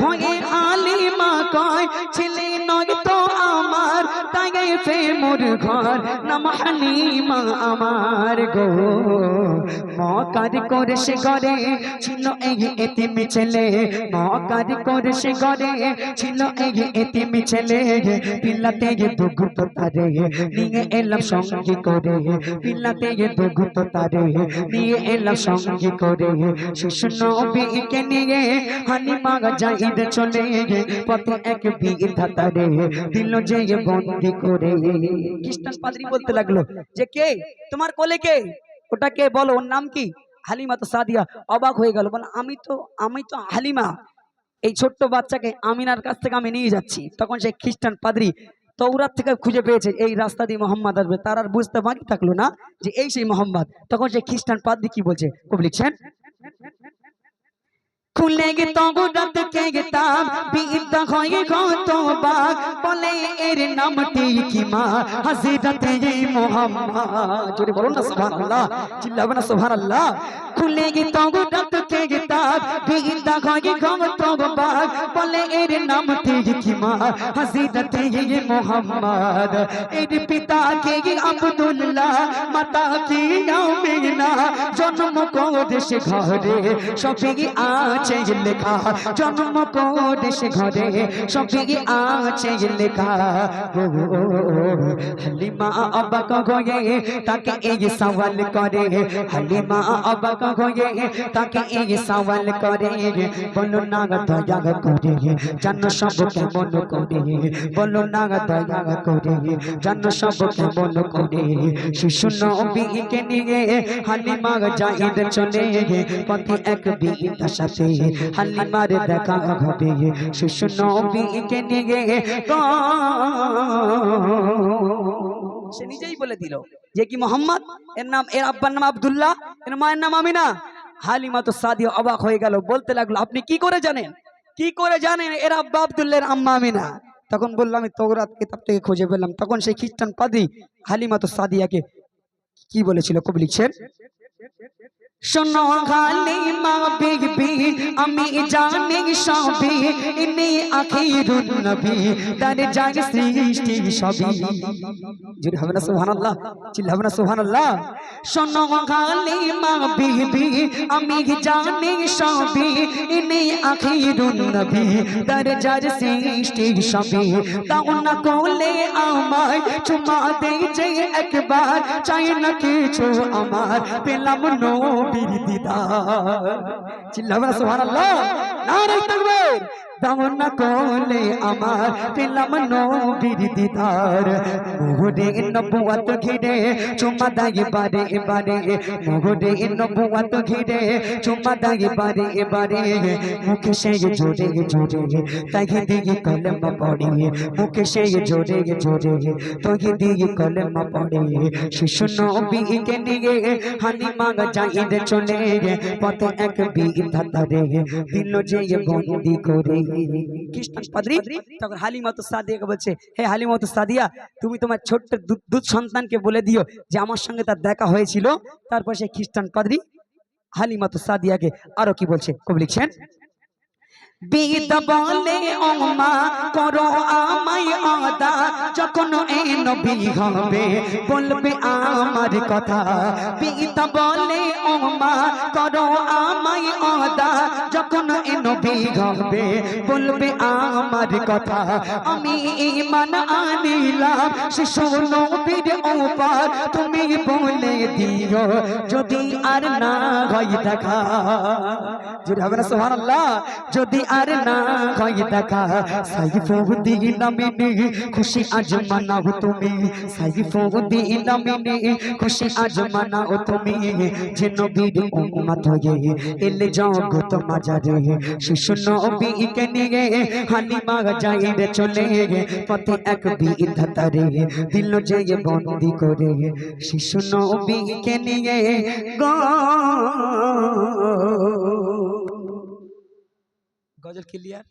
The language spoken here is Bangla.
ভয়ে মা কয়, ছেলে নয় তো আমার, তাই ফে মোর ঘর, নাম হালিমা আমার গো। মকার করে সে ঘরে ছিল এই এতিম ছেলে। মকার করে সে ঘরে ছিল এই এতিম ছেলে। পিল্লাতে দুগ্ধ তারে, নিয়ে এলাম সঙ্গী করে। পিল্লাতে দুগ্ধ তারে, নিয়ে এলাম সঙ্গী করে। শিশু নবীকে নিয়ে হালিমা যাইদ চলে পথ এক বিধা তারে দিল যে বন্দি করে। খ্রিস্টান পাদ্রী বলতে লাগল যে, কে? তোমার কোলে কে? ওটা কে বলো, ওর নাম কি? হালিমা তো সাদিয়া, অবাক হয়ে গেল, বল, আমি তো আমি তো হালিমা। এই ছোট্ট বাচ্চাকে আমিনার কাছ থেকে আমি নিয়ে যাচ্ছি। তখন সে খ্রিস্টান পাদ্রি তৌরাত থেকে খুঁজে পেয়েছে, এই রাস্তা দিয়ে মোহাম্মদ আসবে। তার আর বুঝতে বাকি থাকল না যে, এই সেই মোহাম্মদ। তখন সে খ্রিস্টান পাদ্রি কি বলছে? খুব লিখছেন খুলে গে তগরাত কে গেতাম বিদ্যা হয়ে কত বাগ বলে এর নামটি কি মা হাজিরাতে মোহাম্মদ। জোরে বলো না সুবহানাল্লাহ। চিল্লাবে না সুবহানাল্লাহ। খুলে গে তগরাত কে গেতাম বিদ্যা হয়ে কত বাগ বলে এর নামটি কি মা হাজিরাতে এই মোহাম্মদ এর পিতা কে আব্দুল্লাহ মাতা কি আমিনা জন্ম করেছে ঘরে সবই আছে লেখা জন্ম করেছে ঘরে সবই আছে লেখা ও হালিমা অবাক হয়ে তাকে এই সওয়াল করে হালিমা অবাক হয়ে তাকে এই সওয়াল করে বলো না দয়া করে, জানো সব কেমন করে? বলো না দয়া করে, জানো সব কেমন করে? শিশু নিয়ে হালিমা জাহিদ চলে পথে এক হালিমার দেখা হবে। শিশু নিয়ে সে নিজেই বলে দিল যে কি মোহাম্মদ? এর নাম, এর আব্বার নাম আব্দুল্লাহ, এর মায়ের নাম আমিনা। হালিমা তো সাদিয়া অবাক হয়ে গেল, বলতে লাগল, আপনি কি করে জানেন? কি করে জানেন? এরা আব্বা আবদুল্লের আম্মা আমিনা। তখন বললাম আমি তগরাত কিতাব থেকে খুঁজে পেলাম। তখন সেই খ্রিস্টান পাদি হালিমা তো সাদিয়াকে কি বলেছিল কবি লিখছেন? শোনো হালিমা বিবি আমি জানি সবই ইনি আখিরুন নবী তার জাগ সৃষ্টি সবই জুড়ে হবে না সুবহানাল্লাহ চিল্লা হবে না সুবহানাল্লাহ শোনো হালিমা বিবি আমি জানি সবই ইনি আখিরুন নবী তার জাগ সৃষ্টি সবই তাও না কোলে আমায় চুমা দে যে একবার চাই না কিছু আমার পেলাম নবীর দিদার চিল্লাবে না সুবহানাল্লাহ। নারে তাকবীর। দাও না কোলে আমার পেলাম নবীর দিদার। মোহরে নবুয়াত ঘিরে চুমা দাই বারে বারে মোহরে নবুয়াত ঘিরে চুমা দাই বারে বারে মুখে সে জোরে জোরে তাই দিকে কলম পড়ে। মুখে সে জোরে জোরে তোকে দিয়ে কলম পড়ে। শিশু নবীকে নিয়ে হানি মাগা যাইতে চলে। পথে এক বিধাতারে দিল যে বন্দি করে। খ্রিস্টান পাদ্রী তখন হালিমা তো সাদিয়াকে বলছে হে হালিমা তো সাদিয়া তুমি তোমার ছোট্ট দুধ- সন্তানকে বলে দিও যে আমার সঙ্গে তার দেখা হয়েছিল। তারপর সে খ্রিস্টান পাদ্রি হালিমা তো সাদিয়াকে আরও কি বলছে? কবি লিখছেন বিদ বলে ওমা করো আমায় আদা যখন এ নবী হবে, বলবে আমার কথা। বিদ বলে ওমা করো আমায় আদা যখন এ নবী হবে, বলবে আমার কথা। আমি ইমান আনিলাম, শিশু নবীর উপর। তুমি বলে দিও, যদি আর না হয় দেখা। যদি হবে না, সুবহানাল্লাহ। যদি আর না হয় দেখা। সাইফুদ্দিন নামিনী, খুশি আজ মানাও তুমি। সাইফুদ্দিন নামিনী, খুশি আজ মানাও তুমি। যে নবীর উম্মত হয়ে এলে জগত মাজারে। শিশু নবীকে নিয়ে হালিমা যাইরে চলে পথে এক বিধাতারে দিল যে বন্দি করে শিশু নবীকে নিয়ে গো गज़ल क्लियर